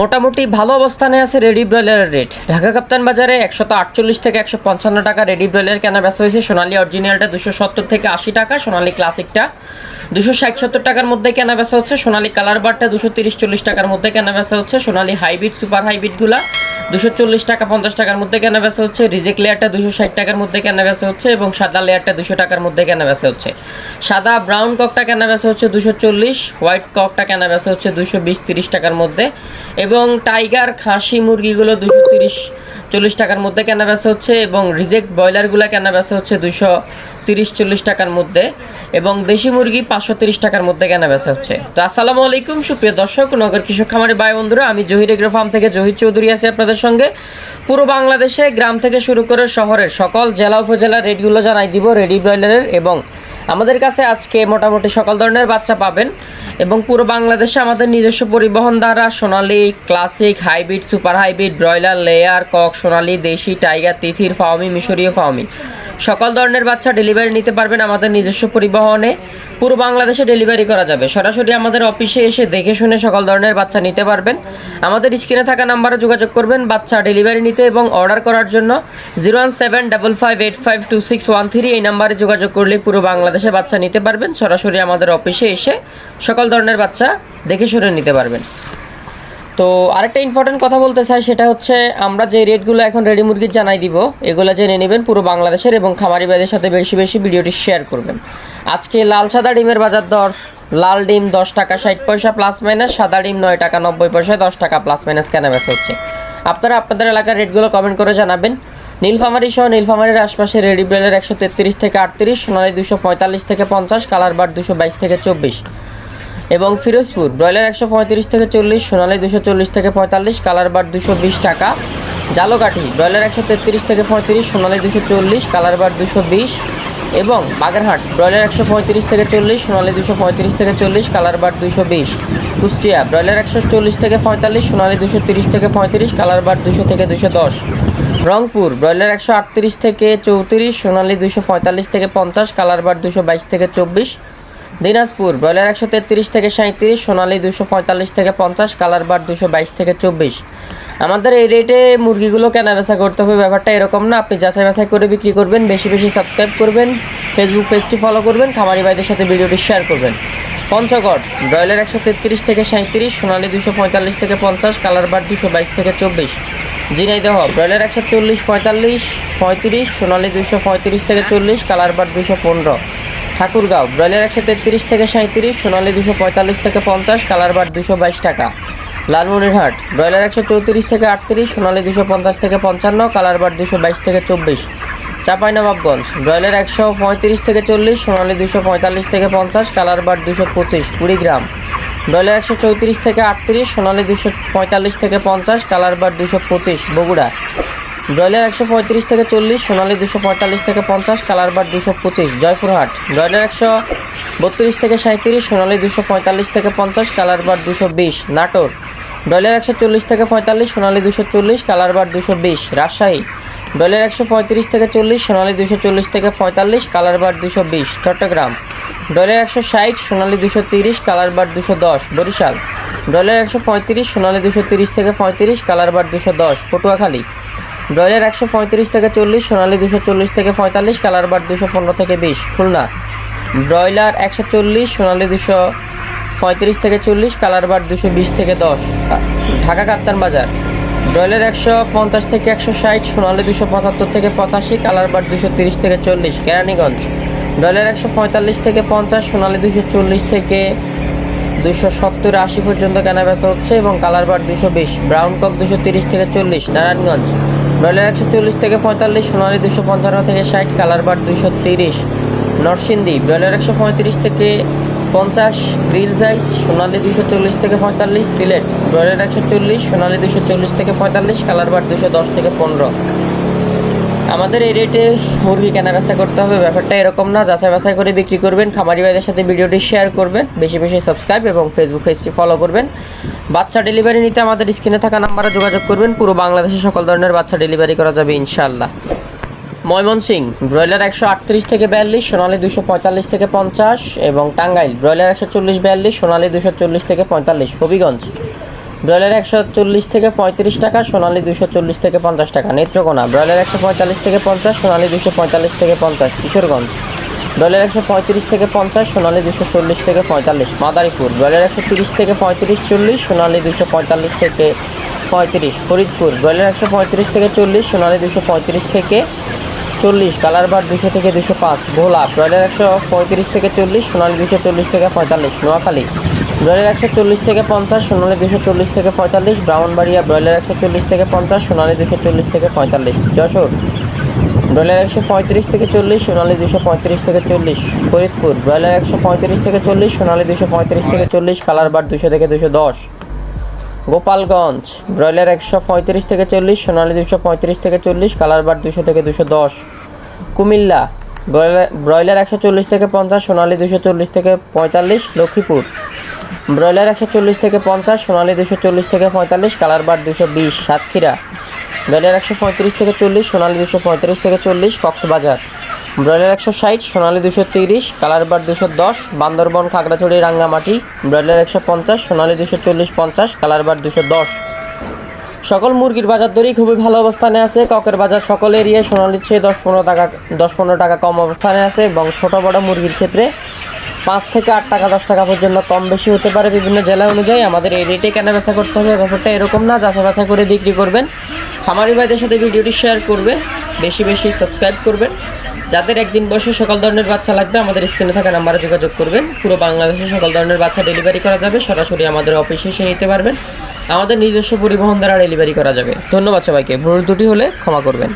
মোটামুটি ভালো অবস্থানে আছে রেডি ব্রয়লারের রেট। ঢাকা কাপ্তান বাজারে একশত আটচল্লিশ থেকে একশো পঞ্চান্ন টাকা রেডি ব্রয়লার কেনা বেচা হয়েছে। সোনালি অরিজিনালটা দুশো সত্তর থেকে আশি টাকা, সোনালি ক্লাসিকটা দুশো ষাট সত্তর টাকার মধ্যে কেনা বেচা হচ্ছে। সোনালি কালার বারটা দুশো তিরিশ চল্লিশ টাকার মধ্যে কেনা বেচা হচ্ছে। সোনালি হাইব্রিড সুপার হাইব্রিডগুলা দুশো চল্লিশ টাকা, পঞ্চাশ টাকার মধ্যে কেনা বেচা হচ্ছে। রিজেক্ট লেয়ারটা দুশো ষাট টাকার মধ্যে কেনা বেচা হচ্ছে এবং সাদা লেয়ারটা দুশো টাকার মধ্যে কেনা বেচা হচ্ছে। সাদা ব্রাউন ককটা কেনা বেচা হচ্ছে দুশো চল্লিশ, হোয়াইট ককটা কেনা বেচা হচ্ছে দুশো বিশ, তিরিশ টাকার মধ্যে। এবং টাইগার খাসি মুরগিগুলো দুশো তিরিশ চল্লিশ টাকার মধ্যে কেনা বেচা হচ্ছে এবং রিজেক্ট ব্রয়লারগুলো কেনা বেচা হচ্ছে দুশো তিরিশ চল্লিশ টাকার মধ্যে এবং দেশি মুরগি পাঁচশো তিরিশ টাকার মধ্যে কেনা বেচা হচ্ছে। তো আসসালামু আলাইকুম, সুপ্রিয় দর্শক, নগর কৃষক খামারি ভাই বন্ধুরা, আমি জহির এগ্রো ফার্ম থেকে জহির চৌধুরী আছি আপনাদের সঙ্গে। পুরো বাংলাদেশে গ্রাম থেকে শুরু করে শহরের সকল জেলা, উপজেলা রেটগুলো জানাই দিব, রেডি ব্রয়লারের এবং আমাদের কাছে আজকে মোটামুটি সকল ধরনের বাচ্চা পাবেন এবং পুরো বাংলাদেশে আমাদের নিজস্ব পরিবহন দ্বারা Sonali classic hybrid super hybrid broiler layer cock Sonali, দেশি টাইগার তিথির, ফাওমি, মিশরীয় ফাওমি। সকল ধরনের বাচ্চা ডেলিভারি নিতে পারবেন আমাদের নিজস্ব পরিবহনে। পুরো বাংলাদেশে ডেলিভারি করা যাবে। সরাসরি আমাদের অফিসে এসে দেখে শুনে সকল ধরনের বাচ্চা নিতে পারবেন। আমাদের স্ক্রিনে থাকা নাম্বারে যোগাযোগ করবেন বাচ্চা ডেলিভারি নিতে এবং অর্ডার করার জন্য zero one seven double five eight five two six one three এই নাম্বারে যোগাযোগ করলে পুরো বাংলাদেশে বাচ্চা নিতে পারবেন। সরাসরি আমাদের অফিসে এসে সকল ধরনের বাচ্চা দেখে শুনে নিতে পারবেন। তো আরেকটা ইম্পর্টেন্ট কথা বলতে চাই, সেটা হচ্ছে আমরা যে রেটগুলো এখন রেডি মুরগির জানাই দিব, এগুলো জেনে নেবেন পুরো বাংলাদেশের এবং খামারি ভাইদের সাথে বেশি বেশি ভিডিওটি শেয়ার করবেন। আজকে লাল সাদা ডিমের বাজার দর, লাল ডিম দশ টাকা ষাট পয়সা প্লাস মাইনাস সাদা ডিম নয় টাকা নব্বই পয়সা দশ টাকা প্লাস মাইনাস কেনা বেচা হচ্ছে? আপনারা আপনাদের এলাকার রেটগুলো কমেন্ট করে জানাবেন। নীলফামারি সহ নীলফামারির আশপাশে রেডি ব্রেলের একশো তেত্রিশ থেকে আটত্রিশ সোনালি দুশো পঁয়তাল্লিশ থেকে পঞ্চাশ কালার বার দুশো বাইশ থেকে চব্বিশ। এবং ফিরোজপুর, ব্রয়লার একশো পঁয়ত্রিশ থেকে চল্লিশ, সোনালি দুশো চল্লিশ থেকে পঁয়তাল্লিশ কালার বার দুশো বিশ টাকা। জালোকাঠি, ব্রয়লার একশো তেত্রিশ থেকে পঁয়ত্রিশ, সোনালি দুশো চল্লিশ কালার বার দুশো বিশ। এবং বাগেরহাট, ব্রয়লার একশো পঁয়ত্রিশ থেকে চল্লিশ, সোনালি দুশো পঁয়ত্রিশ থেকে চল্লিশ কালার বার দুশো বিশ। কুষ্টিয়া, ব্রয়লার একশো চল্লিশ থেকে পঁয়তাল্লিশ, সোনালি দুশো তিরিশ থেকে পঁয়ত্রিশ কালার বার দুশো থেকে দুশো দশ। রংপুর, ব্রয়লার একশো আটত্রিশ থেকে চৌত্রিশ, সোনালি দুশো পঁয়তাল্লিশ থেকে পঞ্চাশ কালার বার দুশো বাইশ থেকে চব্বিশ। দিনাজপুর, ব্রয়লার একশো তেত্রিশ থেকে সাঁত্রিশ সোনালি দুশো পঁয়তাল্লিশ থেকে পঞ্চাশ, কালার বার দুশো বাইশ থেকে চব্বিশ। আমাদের এই রেটে মুরগিগুলো কেনা বেচা করতে হবে, ব্যাপারটা এরকম না। আপনি যাচাই বাছাই করে বিক্রি করবেন, বেশি বেশি সাবস্ক্রাইব করবেন ফেসবুক পেজটি ফলো করবেন, খামারি ভাইদের সাথে ভিডিওটি শেয়ার করবেন। পঞ্চগড়, ব্রয়লার একশো তেত্রিশ থেকে সাঁত্রিশ সোনালি দুশো পঁয়তাল্লিশ থেকে পঞ্চাশ, কালার বার দুশো বাইশ থেকে চব্বিশ। ঝিনাইদহ, ব্রয়লার একশো চল্লিশ পঁয়তাল্লিশ, পঁয়ত্রিশ, সোনালি দুশো পঁয়ত্রিশ থেকে চল্লিশ, কালার বার দুশো পনেরো। ঠাকুরগাঁও, ব্রয়লার একশো তেত্রিশ থেকে সাঁত্রিশ সোনালি দুশো পঁয়তাল্লিশ থেকে পঞ্চাশ কালার বার দুশো বাইশ টাকা। লালমনিরহাট, ব্রয়লার একশো চৌত্রিশ থেকে আটত্রিশ, সোনালি দুশো পঞ্চাশ থেকে পঞ্চান্ন কালার বার দুশো বাইশ থেকে চব্বিশ। চাঁপাইনবাবগঞ্জ, ব্রয়লার একশো পঁয়ত্রিশ থেকে চল্লিশ, সোনালি দুশো পঁয়তাল্লিশ থেকে পঞ্চাশ কালার বার দুশো পঁচিশ, কুড়িগ্রাম। ব্রয়লার একশো চৌত্রিশ থেকে আটত্রিশ, সোনালি দুশো পঁয়তাল্লিশ থেকে পঞ্চাশ কালার বার দুশো পঁচিশ, বগুড়া। ব্রয়লার একশো পঁয়ত্রিশ থেকে চল্লিশ, সোনালি দুশো পঁয়তাল্লিশ থেকে পঞ্চাশ, কালার বার দুশো পঁচিশ, জয়পুরহাট। ব্রয়লার একশো বত্রিশ থেকে সাঁত্রিশ সোনালি দুশো পঁয়তাল্লিশ থেকে পঞ্চাশ, কালার বার দুশো বিশ, নাটোর। ব্রয়লার একশো চল্লিশ থেকে পঁয়তাল্লিশ, সোনালি দুশো চল্লিশ, কালার বার দুশো বিশ, রাজশাহী। ব্রয়লার একশো পঁয়ত্রিশ থেকে চল্লিশ, সোনালি দুশো চল্লিশ থেকে পঁয়তাল্লিশ, কালার বার দুশো বিশ, চট্টগ্রাম। ব্রয়লার একশো ষাট, সোনালি দুশো তিরিশ, কালার বার দুশো দশ, বরিশাল। ব্রয়লার একশো পঁয়ত্রিশ, সোনালি দুশো তিরিশ থেকে পঁয়ত্রিশ, কালার বার দুশো দশ, পটুয়াখালী। ব্রয়লার একশো পঁয়ত্রিশ থেকে চল্লিশ, সোনালি দুশো চল্লিশ থেকে পঁয়তাল্লিশ, কালার বার দুশো পনেরো থেকে বিশ, খুলনা। ব্রয়লার একশো চল্লিশ, সোনালি দুশো পঁয়ত্রিশ থেকে চল্লিশ, কালার বার দুশো বিশ থেকে দশ। ঢাকা কাপ্তান বাজার। ব্রয়লার একশো পঞ্চাশ থেকে একশো ষাট, সোনালি দুশো পঁচাত্তর থেকে পঁচাশি, কালার বার দুশো তিরিশ থেকে চল্লিশ, কেরানীগঞ্জ। ব্রয়লার একশো পঁয়তাল্লিশ থেকে পঞ্চাশ, সোনালি দুশো চল্লিশ থেকে দুশো সত্তর, আশি পর্যন্ত কেনা বেচা হচ্ছে এবং কালার বার দুশো বিশ, ব্রাউন কক দুশো তিরিশ থেকে চল্লিশ, নারায়ণগঞ্জ। ব্রয়লার একশো চল্লিশ থেকে পঁয়তাল্লিশ, সোনালি দুশো পঞ্চান্ন থেকে ষাট, কালার বার দুশো তিরিশ, নরসিংদী ব্রয়লার একশো পঁয়ত্রিশ থেকে পঞ্চাশ গ্রিল সাইজ, সোনালি দুশো চল্লিশ থেকে পঁয়তাল্লিশ, সিলেট ব্রয়লার একশো চল্লিশ, সোনালি দুশো চল্লিশ থেকে পঁয়তাল্লিশ, কালার বার দুশো দশ থেকে পনেরো। আমাদের এই রেটে মুরগি কেনা বেচা করতে হবে, ব্যাপারটা এরকম না। যাচাই বাছাই করে বিক্রি করবেন, খামারি ভাইদের সাথে ভিডিওটি শেয়ার করবেন, বেশি বেশি সাবস্ক্রাইব এবং ফেসবুক পেজটি ফলো করবেন। বাচ্চা ডেলিভারি নিতে আমাদের স্ক্রিনে থাকা নাম্বারে যোগাযোগ করবেন। পুরো বাংলাদেশে সকল ধরনের বাচ্চা ডেলিভারি করা যাবে ইনশাআল্লাহ। ময়মনসিং ব্রয়লার একশো আটত্রিশ থেকে বিয়াল্লিশ, সোনালি দুশো পঁয়তাল্লিশ থেকে পঞ্চাশ এবং টাঙ্গাইল, ব্রয়লার একশো চল্লিশ বিয়াল্লিশ, সোনালি দুশো চল্লিশ থেকে পঁয়তাল্লিশ, হবিগঞ্জ। ব্রয়লার একশো চল্লিশ থেকে পঁয়ত্রিশ টাকা, সোনালি দুশো চল্লিশ থেকে পঞ্চাশ টাকা। নেত্রকোনা, ব্রয়লার একশো পঁয়তাল্লিশ থেকে পঞ্চাশ, সোনালি দুশো পঁয়তাল্লিশ থেকে পঞ্চাশ। কিশোরগঞ্জ, ব্রয়লার একশো পঁয়ত্রিশ থেকে পঞ্চাশ, সোনালি দুশো চল্লিশ থেকে পঁয়তাল্লিশ। মাদারীপুর, ব্রয়লার একশো তিরিশ থেকে পঁয়ত্রিশ, চল্লিশ, সোনালি দুশো পঁয়তাল্লিশ থেকে পঁয়ত্রিশ। ফরিদপুর, ব্রয়লার একশো পঁয়ত্রিশ থেকে চল্লিশ, সোনালি দুশো পঁয়ত্রিশ থেকে চল্লিশ। কালার বার দুশো থেকে দুশো পাঁচ। ভোলা, ব্রয়লার একশো পঁয়ত্রিশ থেকে চল্লিশ, সোনালি দুশো চল্লিশ থেকে পঁয়তাল্লিশ। নোয়াখালী ব্রয়লার একশো চল্লিশ থেকে পঞ্চাশ, সোনালি দুশো চল্লিশ থেকে পঁয়তাল্লিশ, ব্রাহ্মণবাড়িয়া ব্রয়লার একশো চল্লিশ থেকে পঞ্চাশ, সোনালি দুশো চল্লিশ থেকে পঁয়তাল্লিশ। যশোর, ব্রয়লার একশো পঁয়ত্রিশ থেকে চল্লিশ, সোনালি দুশো পঁয়ত্রিশ থেকে চল্লিশ। ফরিদপুর, ব্রয়লার একশো পঁয়ত্রিশ থেকে চল্লিশ, সোনালি দুশো পঁয়ত্রিশ থেকে চল্লিশ কালার বার দুশো থেকে দুশো দশ। গোপালগঞ্জ, ব্রয়লার একশো পঁয়ত্রিশ থেকে চল্লিশ, সোনালি দুশো পঁয়ত্রিশ থেকে চল্লিশ কালার বার দুশো থেকে দুশো দশ। কুমিল্লা ব্রয়লার ব্রয়লার একশো চল্লিশ থেকে পঞ্চাশ, সোনালি দুশো চল্লিশ থেকে পঁয়তাল্লিশ, লক্ষ্মীপুর। ব্রয়লার একশো চল্লিশ থেকে পঞ্চাশ, সোনালি দুশো চল্লিশ থেকে পঁয়তাল্লিশ, কালার বার দুশো বিশ, সাতক্ষীরা। ব্রয়লার একশো পঁয়ত্রিশ থেকে চল্লিশ, সোনালি দুশো পঁয়ত্রিশ থেকে চল্লিশ, কক্সবাজার। ব্রয়লার একশো ষাট, সোনালি দুশো তিরিশ, কালার বার দুশো দশ, বান্দরবন, খাগড়াছড়ি, রাঙ্গামাটি। ব্রয়লার একশো পঞ্চাশ, সোনালি দুশো চল্লিশ, পঞ্চাশ, কালার বার দুশো দশ। সকল মুরগির বাজার দরই খুবই ভালো অবস্থানে আছে। ককের বাজার সকল এরিয়ায় সোনালির চেয়ে দশ পনেরো টাকা, দশ পনেরো টাকা কম অবস্থানে আছে এবং ছোটো বড় মুরগির ক্ষেত্রে পাঁচ থেকে আট টাকা, দশ টাকা পর্যন্ত কম বেশি হতে পারে বিভিন্ন জেলা অনুযায়ী। আমাদের এই রেটে কেনা বেচা করতে হবে, ব্যাপারটা এরকম না, যাচা বাছা করে বিক্রি করবেন। খামারি ভাইদের সাথে ভিডিওটি শেয়ার করবে, বেশি বেশি সাবস্ক্রাইব করবেন। যাদের একদিন বয়সে সকল ধরনের বাচ্চা লাগবে, আমাদের স্ক্রিনে থাকা নাম্বারে যোগাযোগ করবেন। পুরো বাংলাদেশে সকল ধরনের বাচ্চা ডেলিভারি করা যাবে, সরাসরি আমাদের অফিসে এসে নিতে পারবেন। আমাদের নিজস্ব পরিবহন দ্বারা ডেলিভারি করা যাবে। ধন্যবাদ সবাইকে। ভুল দুটি হলে ক্ষমা করবেন।